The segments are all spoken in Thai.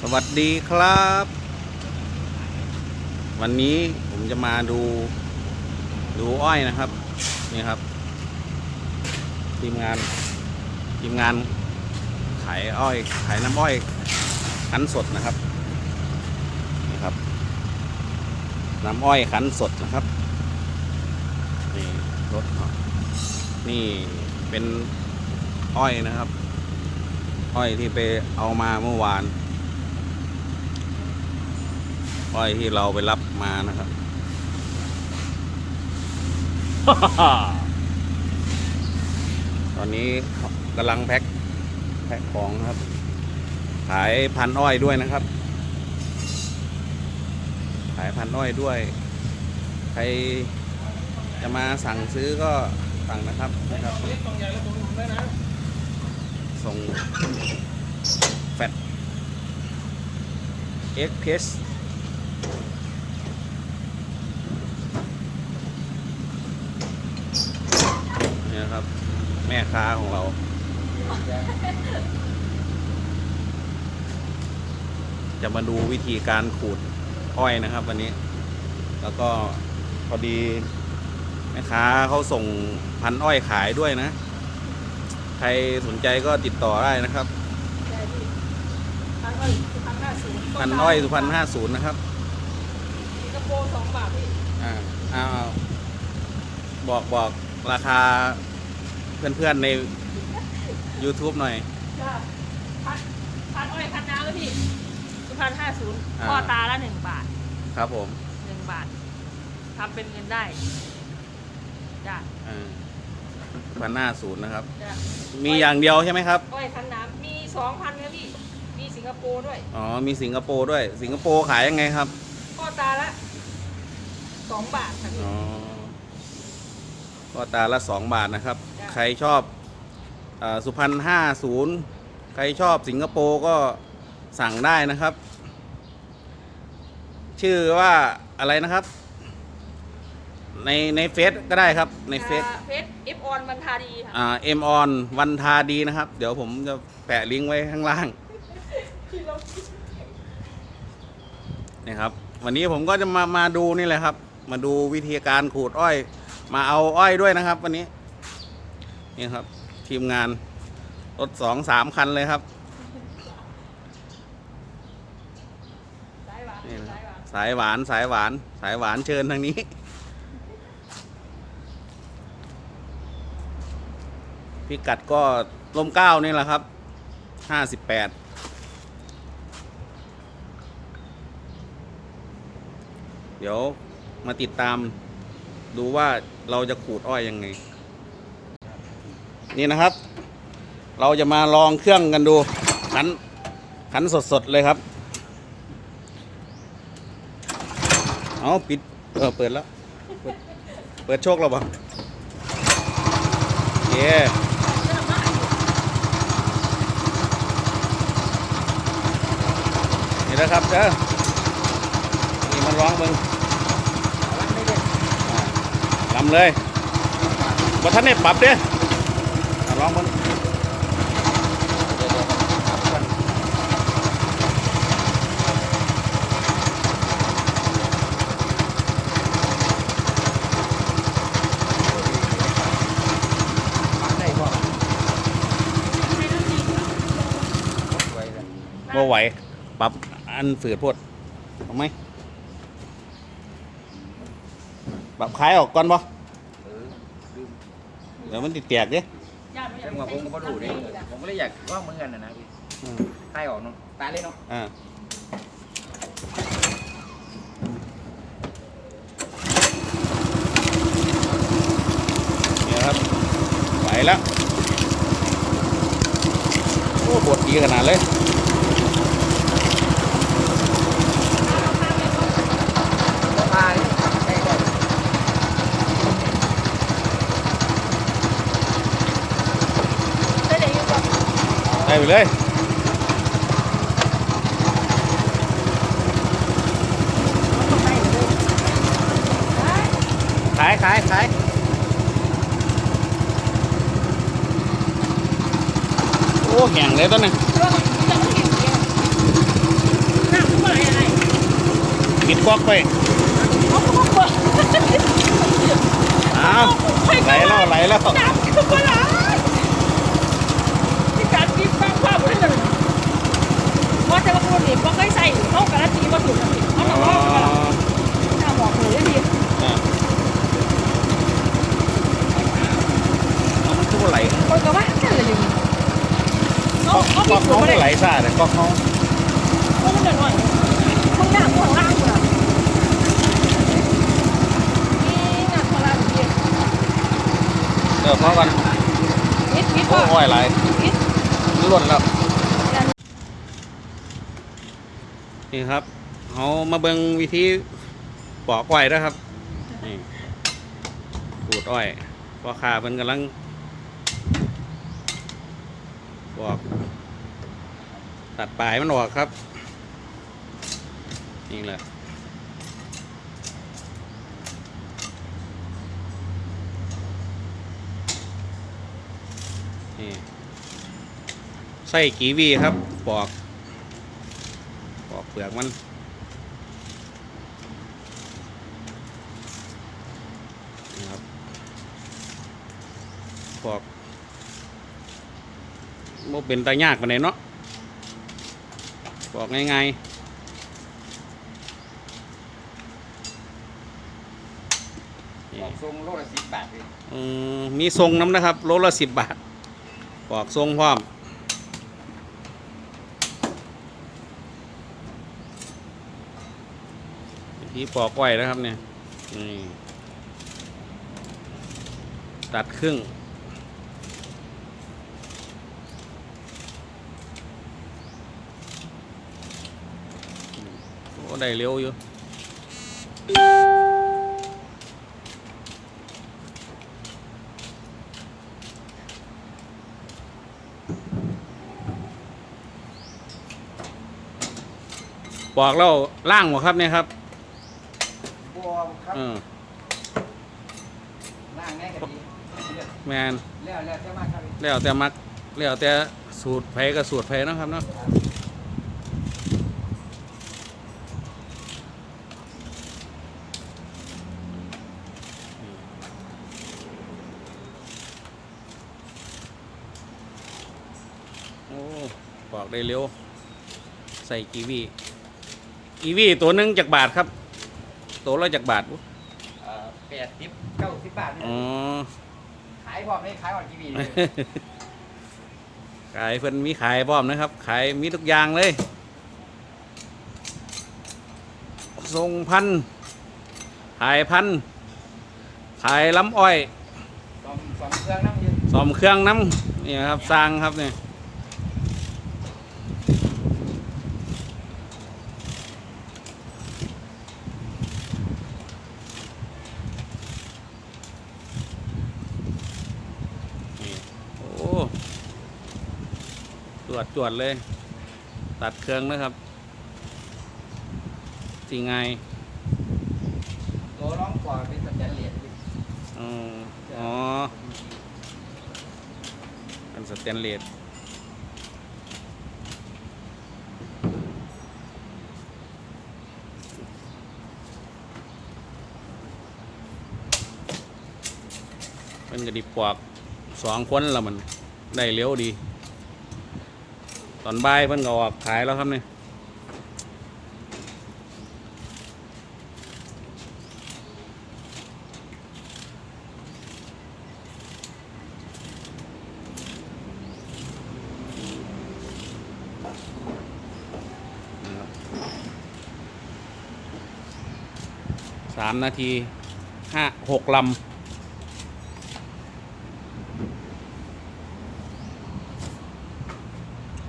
สวัสดีครับ วันนี้ผมจะมาดูดูอ้อยนะครับ นี่ครับ ทีมงานทีมงานขายอ้อยขายน้ำอ้อยคั้นสดนะครับนี่ครับ น้ำอ้อยคั้นสดนะครับนี่รถนี่เป็นอ้อยนะครับ อ้อยที่ไปเอามาเมื่อวาน อ้อยที่เราไปรับมานะครับตอนนี้กำลังแพ็คแพ็คของนะครับ ขายพันอ้อยด้วยนะครับ ขายพันอ้อยด้วย ใครจะมาสั่งซื้อก็สั่งนะครับนะครับ ส่งแฟตเอ็กเพส นี่นะครับ แม่ค้าของเรา จะมาดูวิธีการขูดอ้อยนะครับ วันนี้ แล้วก็พอดีแม่ค้าเขาส่งพันอ้อยขายด้วยนะ ใครสนใจก็ติดต่อได้นะครับได้พี่พันอ้อยสุพรรณห้าศูนย์พันอ้อยสุพรรณห้าศูนย์นะครับสิงคโปร์สองบาทพี่ อ่าเอาเอาบอกบอก ราคาเพื่อนๆใน YouTube หน่อย ก็พันพันอ้อยพันน้ำแล้วพี่สุพรรณห้าศูนย์อ่า พ่อตาละหนึ่งบาทครับผมหนึ่งบาททำเป็นเงินได้จ้ะพันห้าศูนย์นะครับ จ้ะมีอย่างเดียวใช่ไหมครับ อ้อยพันน้ำมีสองพันครับพี่มีสิงคโปร์ด้วย อ๋อ มีสิงคโปร์ด้วย สิงคโปร์ขายยังไงครับ พ่อตาละสองบาทครับพี่อ๋อ ก็ตาละสองบาทนะครับจ้ะใครชอบอาสุพรรณห้าศูนย์ใครชอบสิงคโปร์ก็สั่งได้นะครับ ชื่อว่าอะไรนะครับ ในในเฟซก็ได้ครับในเฟซอ่าเฟสเอฟออนมันทาดีค่ะอ่าเอ็มออนวันทาดีนะครับ เดี๋ยวผมจะแปะลิงก์ไว้ข้างล่างที่เรานี่ครับ วันนี้ผมก็จะมามาดูนี่แหละครับ มาดูวิธีการขูดอ้อย มาเอาอ้อยด้วยนะครับ วันนี้ นี่ครับ ทีมงานรถสองสามคันเลยครับสายหวานนี่นะสายหวานสายหวานสายหวาน สายหวานเชิญทางนี้ พิกัดก็ลมเก้านี่แหละครับห้าสิบแปดเดี๋ยวมาติดตาม ดูว่าเราจะขูดอ้อยยังไง นี่นะครับ เราจะมาลองเครื่องกันดูขันขันสดๆเลยครับเอาปิดเออเปิดแล้ว เปิดเปิดโชคเราบ่โอเคนี่นะครับเด้อนี่มันร้องมึง ลำเลยบ่ทันได้ปรับเด้อ่าร้องมึงบ่ไหว ปรับอันฝืดโพดเอาไหม ปรับคลายออกก่อนบ่เดี๋ยวมันติดแตกเด้ญาติไม่อยาจักงหวะผมก็บ่ดูดิผมก็เลยอยากว่าเหมือนกันนะนะพี่อืมใครออกเนาะตายเลยเนาะอ่าเนี่ยครับไหวแล้วโอ้ปวดดีขนาดเลย ตายใกล้ก่อน ได้เลยอยู่กับ ได้ไปเลยขายขายขายโอ้แห้งเลยต้นนี้เรื่องจะไม่เห็นเองปิดก๊อกไปเขาก็บอกว่าอ้าวไหลแล้วไหลแล้วจับทุกคนละที่การกินฟังภาพเลยเพ ราะจะมาคนนี้เคยใส่เขาการันตีว่าถูกนะพี่เขาต้องลองกันหน้าบอกเลยพี่อะเอามันคือว่ไหลคนก็ว่าแค่อะไรอยู่เขาเขาก๊มีอกสูเขาตรมาไหลได้ซ่าแต่ก๊อกเขาเขาไม่ได้หน่อยมึงหน้ามึงข้างล่างกูนะนี่หน้าข้างล่างพี่เดี๋ยวเขาะกันมิดมิดโอ้ยไหลมิดมันหล่นแล้ว นี่ครับเอามาเบิ่งวิธีปอกอ้อยนะครับนี่ขูดอ้อยพอค้าเพิ่นกำลังปอก ตัดปลายมันออกครับนี่แหละนี่ใส่กีวีครับปอก ปอกเปลือกมันนี่ครับปอกโมเป็นตายากปานใดเนาะปอกง่ายๆนี่บอกทรงโลละสิบบาทพี่อืมมีทรงน้ำนะครับ โลละสิบบาทปอกทรงพร้อมีปอกไว้นะครับเนี่ยนี่ตัดครึ่ง โอ้ได้เร็วอยู่ปอกแล้วล่างหมดครับเนี่ยครับ เออล่างแน่กันดีเลือดแมนแล้วแล้วจะมากครับพี่แล้วแต่มักแล้วแต่สูตรไผกับสูตรไผเนาะครับเนาะโอ้ปอกได้เร็ว ใส่กีวีกีวีตัวหนึงจากบาทครับ ตัวละจากบาทอุ๊ยเอ่อแปดสิบเก้าสิบบาทนี่อ๋อ ขายพร้อมเลยขายก่อนกีวีเลยขายเพิ่นมีขายพร้อมนะครับ ขายมีทุกอย่างเลย ทรงพันธุ์ขายพันธุ์ขายลำอ้อย สองสองเครื่องน้ำยืน ซ่อมเครื่องน้ำนี่ครับสร้างครับเนี่ยนี่โอ้ จวดจวดเลย ตัดเครื่องนะครับสิไงายโลร้องกว่าเป็นสแตนเลสพี่อ๋ออ๋อเป็นสแตนเลสเป็นกระดิบปอกสองคนแล้วมัน ได้เร็วดี ตอนบ่ายเพิ่นก็ออกขายแล้วครับเนี่ยสามนาทีห้าหกลำ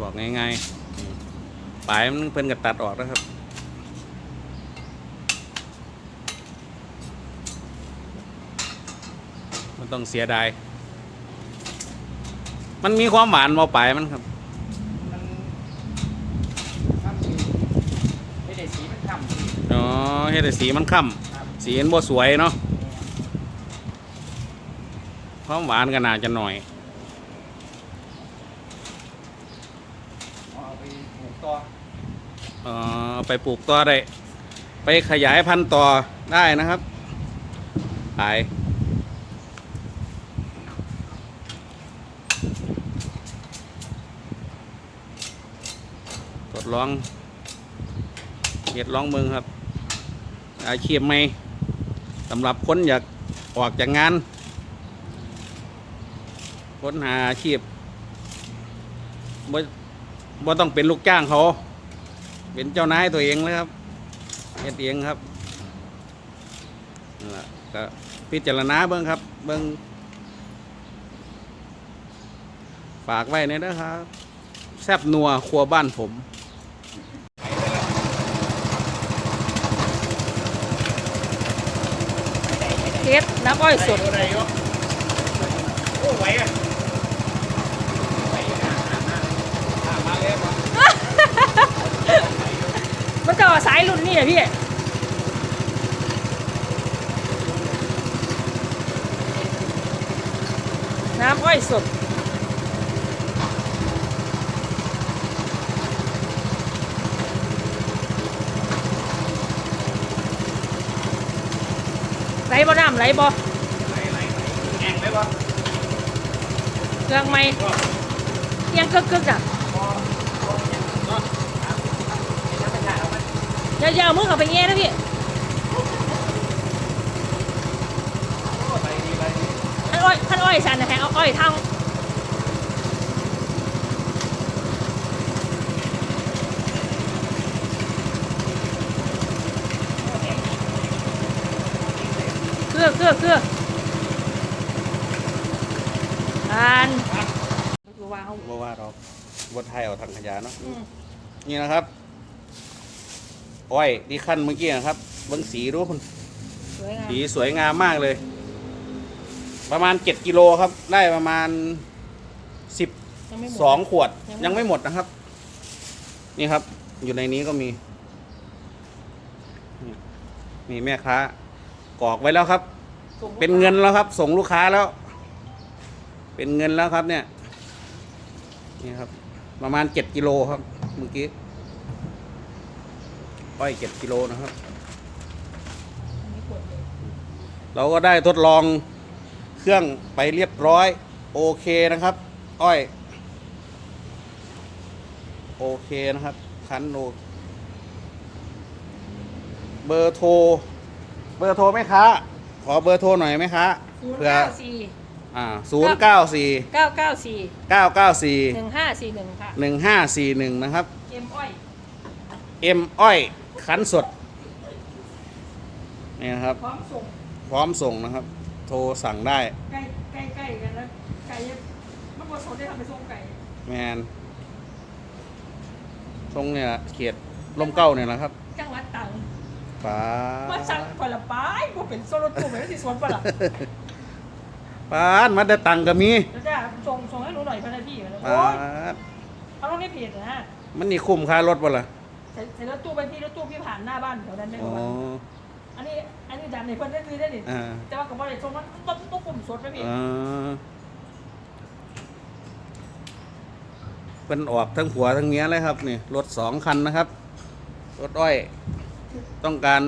บอกง่ายๆนี่ปลายมันเพิ่นก็ตัดออกแล้วครับ มันต้องเสียดาย มันมีความหวานมาปลายมันครับมันทำสีไม่ได้สีมันทำสีอ๋อเฮ็ดให้สีมันค่ครับำสีมันบ่สวยเนาะความหวานก็น่าจะหน่อย อาไปปลูกต่อไปปลูกต่อได้ ไปขยายพันธุ์ต่อได้นะครับขายทดลองเห็ดลองเมืองครับ อาชีพใหม่สำหรับคนอยากออกจากงาน ค้นหาอาชีพบ่บ่ต้องเป็นลูกจ้างเขา เป็นเจ้านายตัวเองเลยครับเฮ็ดเองครับนั่นล่ะก็พิจารณาเบิ้งครับ เบิ้งฝากไว้ในเด้อครับ แซบนัวครัวบ้านผมเฮ็ดน้ำอ้อยสด โอ้ไหวอะไหวอะอะมาเลยมา มันจะเอาสายรุ่นนี่อะพี่น้ำอ้อยสดไหลบ่น้ำไหลบ่ไหลไหลไหลแห้งไหมวะเครื่องไม่เอียงกึกกึกๆอะ พอพอเนี่ยเนาะครับธรรมชาติเอามัน อย่าอย่าเอามือเข้าไปแง่นะพี่โอ้ไปดีไปดีท่านอ้อยท่านอ้อยสันนะฮะเอาอ้อยทางเครื่องเครื่องเครื่องอ่านดูว่าเอาบ่ว่าเราบดไทยเอาทางขยะเนาะอืมนี่นะครับ อ้อยที่ขั้นเมื่อกี้นะครับเบิ้งสีดูคุณสวยงามสีสวยงามมากเลย ประมาณ7กิโลครับ ได้ประมาณยังไม่หมด12ขวดยัยังงไม่ ไม่หมดนะครับ นี่ครับ อยู่ในนี้ก็มีนี่แม่ค้ากรอกไว้แล้วครับ ส่งลูกเป็นเงินแล้วครับ ส่งลูกค้าแล้ว เป็นเงินแล้วครับเนี่ย นี่ครับ ประมาณ7กิโลครับ เมื่อกี้ อ้อย7กิโลนะครับอันนี้ขวดเลยเราก็ได้ทดลองเครื่องไปเรียบร้อย โอเคนะครับ อ้อย โอเคนะครับ คันโนเบอร์โทร เบอร์โทรไหมคะ ขอเบอร์โทรหน่อยไหมคะศูนย์เพื่อเก้าสี่อ่าศูนย์เก้าสี่เก้าเก้าสี่เก้าเก้าสี่หนึ่งห้าสี่หนึ่งค่ะหนึ่งห้าสี่หนึ่งนะครับ เอ็มอ้อย เอ็มอ้อย คันสดนี่นะครับ พร้อมส่งพร้อมส่งนะครับ โทรสั่งได้ใกล้ใกล้ใกล้กันแล้วไก่มันผสมได้ทำไปส่งไก่แมนทรงเนี่ยเขียดลมเก้าเนี่ยนะครับจังหวัดตรังป้ามาสั่งก่อนละป้ายกูเป็นโซโลตูเหมือนที่สวนปะล่ะป้าดมาได้ตังค์ก็มีแล้วจะส่งส่งให้หนูหน่อยพันนาทีมาเลยป้าโอ้ยดเอาลงในเพจนะฮะมันนี่คุ้มค่ารถบ่ล่ะ ใส่ใส่รถตู้ไปที่รถตู้พี่ผ่านหน้าบ้านแถวนั้นได้อ๋อประมาณอันนี้อันนี้ดันในเพิ่นได้คือได้ดิอ่า แต่ว่ากับว่าไอ้ส่งมันต้องต้องกลุ่มสดไปพี่อ่าเป็นออกทั้งผัวทั้งเมียเลยครับนี่รถสองคันนะครับ รถอ้อย ต้องการ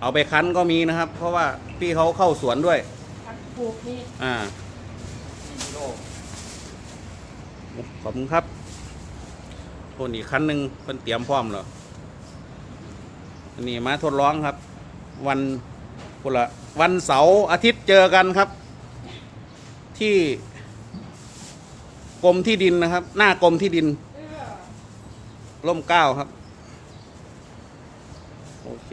เอาไปคั้นก็มีนะครับ เพราะว่าพี่เขาเข้าสวนด้วยอันปลูกนี่อ่ากิโลขอบคุณครับ คนอีกคันหนึ่งเป็นเตรียมพร้อมแล้วอันนี้มาทดลองครับ วันพุละวันเสาร์อาทิตย์เจอกันครับ ที่กรมที่ดินนะครับ หน้ากรมที่ดิน ร่มเก้าครับ โอเค